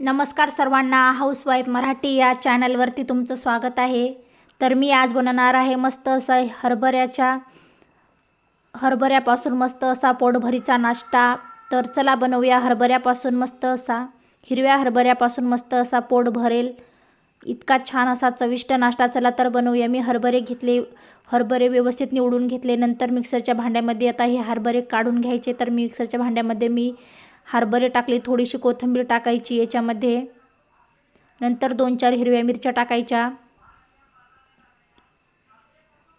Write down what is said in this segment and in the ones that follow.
नमस्कार सर्वांना हाऊसवाईफ मराठी या चॅनलवरती तुमचं स्वागत आहे. तर मी आज बनवणार आहे मस्त असा हरभऱ्याच्या हरभऱ्यापासून मस्त असा पोटभरीचा नाश्ता. तर चला बनवूया हरभऱ्यापासून मस्त असा हिरव्या हरभऱ्यापासून मस्त असा पोट भरेल. इतका छान असा चविष्ट नाश्ता. चला तर बनवूया. मी हरभरे घेतले हरभरे व्यवस्थित निवडून घेतले. नंतर मिक्सरच्या भांड्यामध्ये आता हे हरभरे काढून घ्यायचे. तर मी मिक्सरच्या भांड्यामध्ये मी हरभरे टाकले थोडीशी कोथिंबीर टाकायची याच्यामध्ये. नंतर दोन चार हिरव्या मिरच्या टाकायच्या.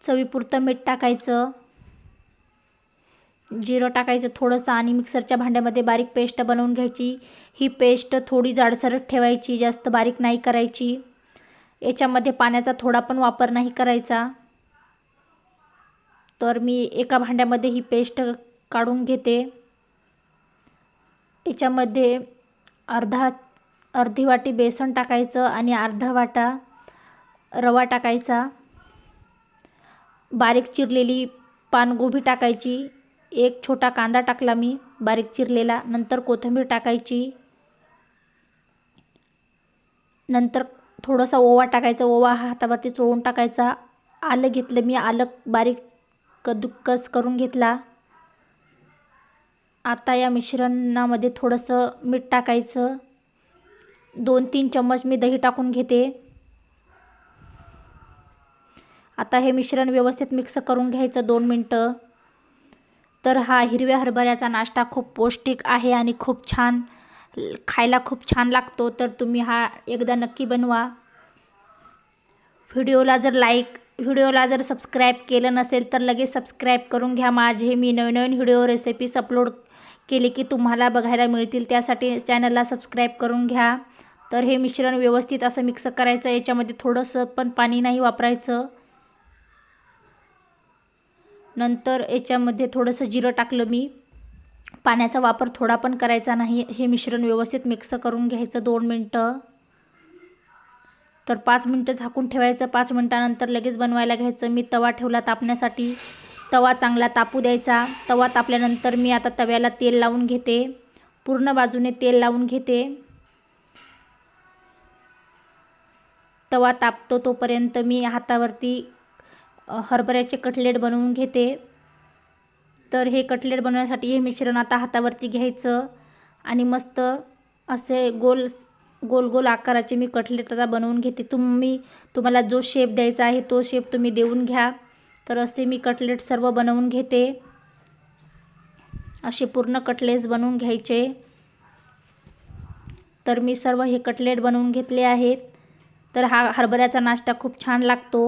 चवीपुरतं मीठ टाकायचं. जिरं टाकायचं थोडंसं आणि मिक्सरच्या भांड्यामध्ये बारीक पेस्ट बनवून घ्यायची. ही पेस्ट थोडी जाडसरच ठेवायची जास्त बारीक नाही करायची. याच्यामध्ये पाण्याचा थोडा पण वापर नाही करायचा. तर मी एका भांड्यामध्ये ही पेस्ट काढून घेते. याच्यामध्ये अर्धा अर्धी वाटी बेसन टाकायचं आणि अर्धा वाटा रवा टाकायचा. बारीक चिरलेली पानगोबी टाकायची. एक छोटा कांदा टाकला मी बारीक चिरलेला. नंतर कोथिंबीर टाकायची. नंतर थोडासा ओवा टाकायचा. ओवा हातावरती चोळून टाकायचा. आलं घेतलं मी आलं बारीक कदुक्कस करून घेतला. आता या मिश्रणामध्ये थोडंसं मीठ टाकायचं. दोन तीन चम्मच मी दही टाकून घेते. आता हे मिश्रण व्यवस्थित मिक्स करून घ्यायचं दोन मिनटं. तर हा हिरव्या हरभऱ्याचा नाश्ता खूप पौष्टिक आहे आणि खूप छान खायला खूप छान लागतो. तर तुम्ही हा एकदा नक्की बनवा. व्हिडिओला जर लाईक व्हिडिओला जर सबस्क्राईब केलं नसेल तर लगेच सबस्क्राईब करून घ्या. माझे मी नवीन नवीन व्हिडिओ रेसिपीज अपलोड केले की तुम्हाला बघायला मिळतील. त्यासाठी चॅनलला सबस्क्राईब करून घ्या. तर हे मिश्रण व्यवस्थित असं मिक्स करायचं. याच्यामध्ये थोडंसं पण पाणी नाही वापरायचं. नंतर याच्यामध्ये थोडंसं जिरं टाकलं मी. पाण्याचा वापर थोडा पण करायचा नाही. हे मिश्रण व्यवस्थित मिक्स करून घ्यायचं दोन मिनटं. तर पाच मिनटं झाकून ठेवायचं. पाच मिनटानंतर लगेच बनवायला घ्यायचं. मी तवा ठेवला तापण्यासाठी. तवा चांगला तापू द्यायचा. तवा तापल्यानंतर मी आता तव्याला तेल लावून घेते. पूर्ण बाजूने तेल लावून घेते. तवा तापतो तोपर्यंत मी हातावरती हरभऱ्याचे कटलेट बनवून घेते. तर हे कटलेट बनवण्यासाठी हे मिश्रण आता हातावरती घ्यायचं आणि मस्त असे गोल गोल गोल आकाराचे मी कटलेट आता बनवून घेते. तुम्ही तुम्हाला जो शेप द्यायचा आहे तो शेप तुम्ही देऊन घ्या. तर असे मी कटलेट सर्व बनवून घेते. असे पूर्ण कटलेट्स बनवून घ्यायचे. तर मी सर्व हे कटलेट बनवून घेतले आहेत. तर हा हरभऱ्याचा नाश्ता खूप छान लागतो.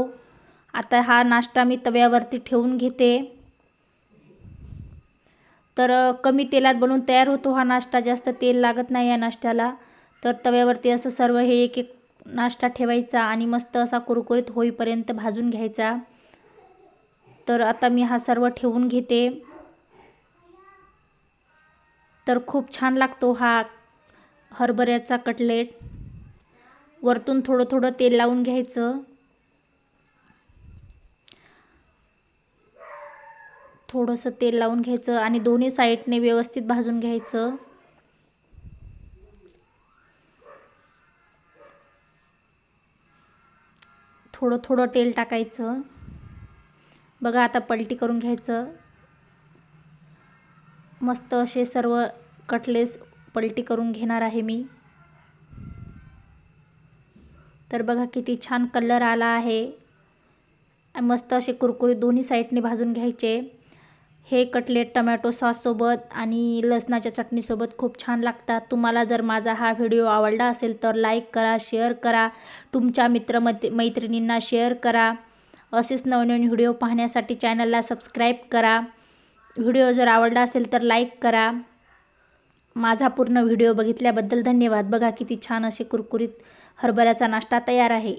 आता हा नाश्ता मी तव्यावरती ठेवून घेते. तर कमी तेलात बनवून तयार होतो हा नाश्ता. जास्त तेल लागत नाही या नाश्त्याला. तर तव्यावरती असं सर्व हे एक एक नाश्ता ठेवायचा आणि मस्त असा कुरकुरीत होईपर्यंत भाजून घ्यायचा. तर आता मी हा सर्व ठेवून घेते. तर खूप छान लागतो हा हरभऱ्याचा कटलेट. वरतून थोडं थोडं तेल लावून घ्यायचं. थोडंसं तेल लावून घ्यायचं आणि दोन्ही साईडने व्यवस्थित भाजून घ्यायचं. थोडं थोडं तेल टाकायचं. बघा आता पलटी करून घ्यायचं. मस्त असे सर्व कटलेस पलटी करून घेणार आहे मी. तर बघा किती छान कलर आला आहे. मस्त असे कुरकुरीत दोन्ही साईडने भाजून घ्यायचे. हे कटलेट टमॅटो सॉससोबत आणि लसणाच्या चटणीसोबत खूप छान लागतात. तुम्हाला जर माझा हा व्हिडिओ आवडला असेल तर लाईक करा शेअर करा. तुमच्या मित्रमैत्री मैत्रिणींना शेअर करा. असेच नवनवीन व्हिडिओ पाहण्यासाठी चॅनलला सबस्क्राईब करा. व्हिडिओ जर आवडला असेल तर लाईक करा. माझा पूर्ण व्हिडिओ बघितल्याबद्दल धन्यवाद. बघा किती छान असे कुरकुरीत हरभऱ्याचा नाश्ता तयार आहे.